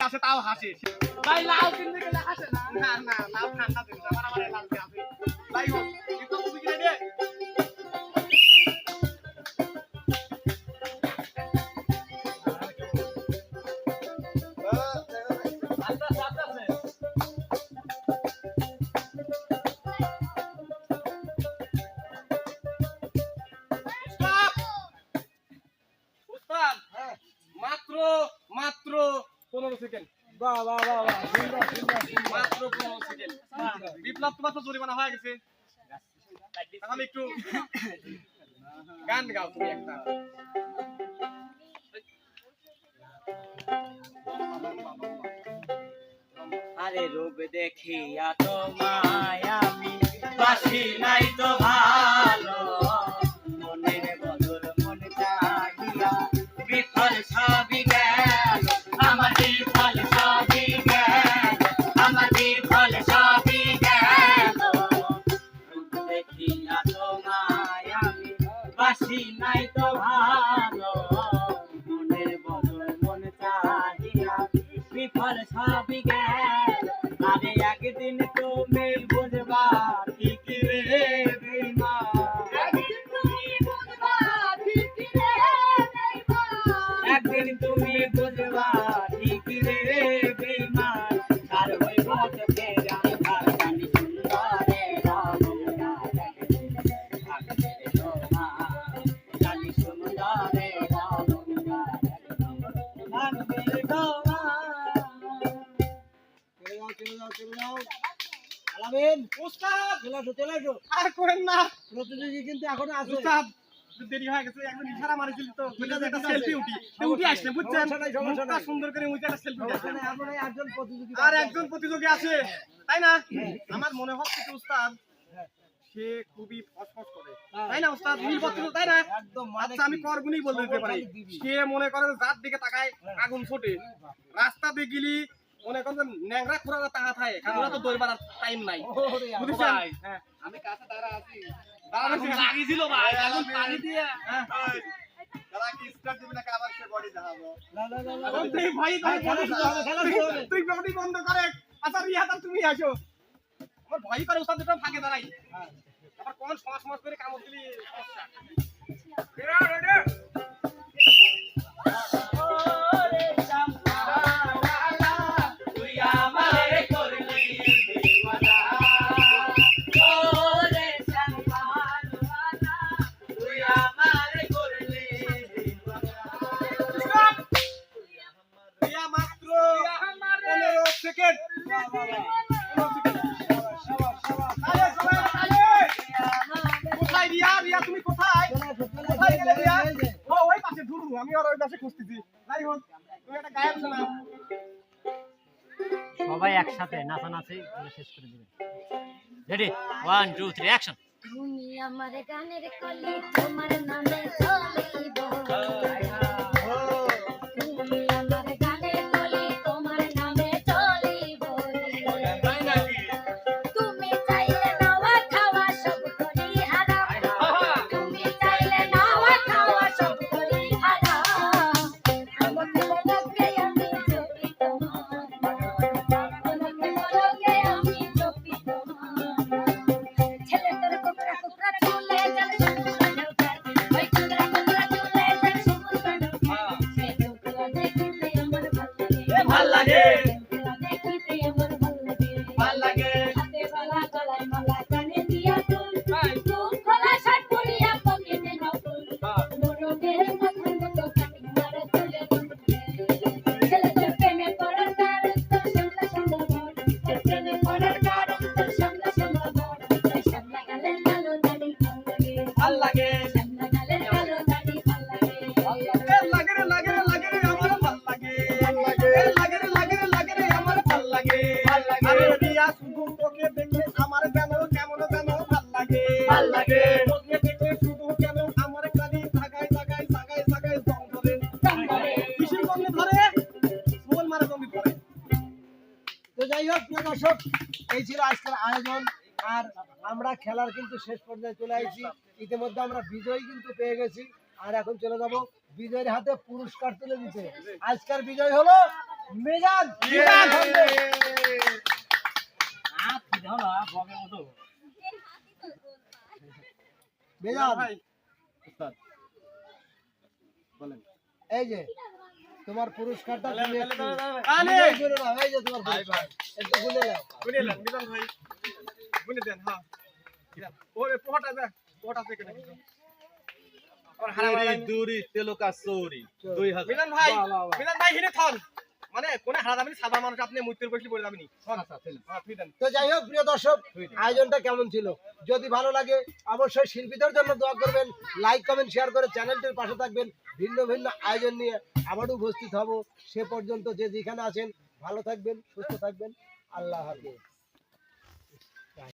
আছে তাও হাসে। ভাই লাউ কিনতে গেলে হাসে না? না না লাউ ঠান্ডা দিন আমার আমার লাউ আছে ভাই তো জরিমানা হয়ে গেছে। তাহলে একটু গান গাও তুমি একটা। আরে রূপ দেখিয়া তোমায় আমি বাসি নাই তো ভালো। মনের বদল বাসি নাই তো ভালো। মনের বদল মন চাহিয়া বিফল সবই গেল। আরে একদিন তুমি বুঝবা ঠিক রে বেঈমান। একদিন তুমি আলামিন উস্তাদ চলে আসো চলে আসো। আর করেন না? প্রতিযোগী কিন্তু এখনও আছে। উস্তাদ দেরি হয়ে গেছে এখন ইশারা মারিছিল তো। বলে যে একটা সেলফি উঠি। তো উঠি আসলে বুঝছেন? মুখটা সুন্দর করে একটা সেলফি উঠে। এই একজন প্রতিযোগী আর একজন প্রতিযোগী আছে তাই না? আমার মনে হচ্ছে উস্তাদ সে খুবই ফসফস করে। তাই না উস্তাদ বত্র তাই না? একদম আচ্ছা আমি কি? করগুনি বলে দিতে পারি। সে মনে করে যার দিকে তাকায় আগুন ছোটে। রাস্তা দিয়ে গেলি মনে করেন ন্যাংরা খোরা তাহা থাকে কারণ ওরা তো দই টাইম নাই। ওরে ভাই, হ্যাঁ। আমি কাছে দাঁড়া আছি। লাগিয়েছিল ভাই আগুন পানি দিয়ে হ্যাঁ। তারা কি স্টার্ট দিবে না আবার সে বডি দেখাবো? না, না, না, না, এখন না। তুই বডি বন্ধ করে। আচ্ছা রিয়া তাহলে তুমি আসো। আমার ভয় করে ওস্তাদ দুটো ফাঁকে দাঁড়াই। আবার কোন সমাজ সমাজ করে কামড় দিলি? সমস্যা আমি আর ওই পাশে খুঁজতেছি। যাই হোক তুমি একটা গায়ক শোনা সবাই একসাথে নাচানাচি শেষ করে দিবেন। Ready one two three action তুমি আমার গানের কলি তোমার নামে চলিব। তোকে দেখে আমার কেন কেমন যেন ভালো লাগে। ভালো লাগে। তোকে দেখে শুধু কেন আমার কালি জাগায় জাগায় জাগায় জাগায় জং ধরে ধরে। কিসের জঙ্গে ধরে মোল মারা জঙ্গি ধরে তো যাই হোক প্রিয় দর্শক এই ছিল আজকের আয়োজন। আর আমরা খেলার কিন্তু শেষ পর্যায়ে চলে আসছি ইতিমধ্যে আমরা বিজয়ী কিন্তু পেয়ে গেছি। আর এখন চলে যাব বিজয়ের হাতে পুরস্কার তুলে দিতে। আজকের বিজয় হলো। হাত দাও না বগের মতো মিজান ভাই এই যে তোমার পুরস্কারটা তুমি একটু আনে। নিজেই গুনে নাও, এই যে তোমার পুরস্কার একটু গুনে নাও। গুনে নেন মিজান ভাই। গুনে দেন হ্যাঁ। ওরে পোহাটা দে পোহাটা থেকে নাকি আর হারা চুরি দুরি তেলকা চৌরি। দুই হাজার। মিলন ভাই বাহ, বাহ, বাহ। মিলন ভাই হিনে থন। মানে কোনে হারা মানুষ আপনি হ্যাঁ তুই দেন তো যাই হোক প্রিয় দর্শক আয়োজনটা কেমন ছিল? যদি ভালো লাগে অবশ্যই শিল্পীদের জন্য দোয়া করবেন লাইক কমেন্ট শেয়ার করে চ্যানেলটির পাশে থাকবেন। ভিন্ন ভিন্ন আয়োজন নিয়ে আবারও উপস্থিত হব। সে পর্যন্ত যে যেখানে আছেন ভালো থাকবেন সুস্থ থাকবেন। আল্লাহ হাফিজ।